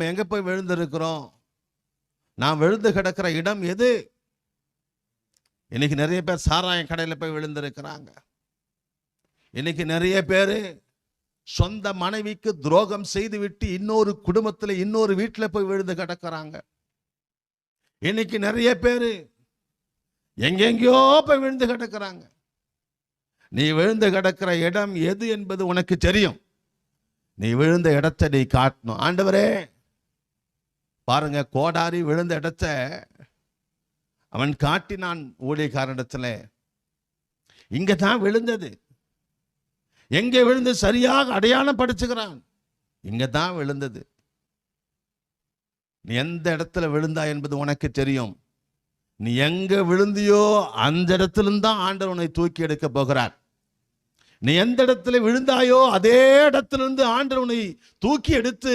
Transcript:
இப்ப எங்கே போய் விழுந்திருக்கிறோம்? நான் விழுந்து கிடக்கிற இடம் எது? இன்னைக்கு நிறைய பேர் சாராயம் கடையில் போய் விழுந்திருக்கிறாங்க. இன்னைக்கு நிறைய பேர் சொந்த மனைவிக்கு துரோகம் செய்துவிட்டு இன்னொரு குடும்பத்தில் இன்னொரு வீட்டில் போய் விழுந்து கிடக்குறாங்க. இன்னைக்கு நிறைய பேர் எங்கெங்கேயோ போய் விழுந்து கிடக்கிறாங்க. நீ விழுந்து கிடக்கிற இடம் எது என்பது உனக்கு தெரியும். நீ விழுந்த இடத்தை நீ காட்டணும். ஆண்டவரே பாருங்க கோடாரி விழுந்த இடத்த அவன் காட்டினான் ஊழியக்காரனிடத்துல. இங்க தான் விழுந்தது. எங்க விழுந்து சரியாக அடையாளம் படிச்சுக்கிறான். இங்க தான் விழுந்தது. நீ எந்த இடத்துல விழுந்தா என்பது உனக்கு தெரியும். நீ எங்க விழுந்தியோ அந்த இடத்திலிருந்து தான் ஆண்டவர் உன்னை தூக்கி எடுக்க போகிறார். நீ எந்த இடத்துல விழுந்தாயோ அதே இடத்திலிருந்து ஆண்டவர் உன்னை தூக்கி எடுத்து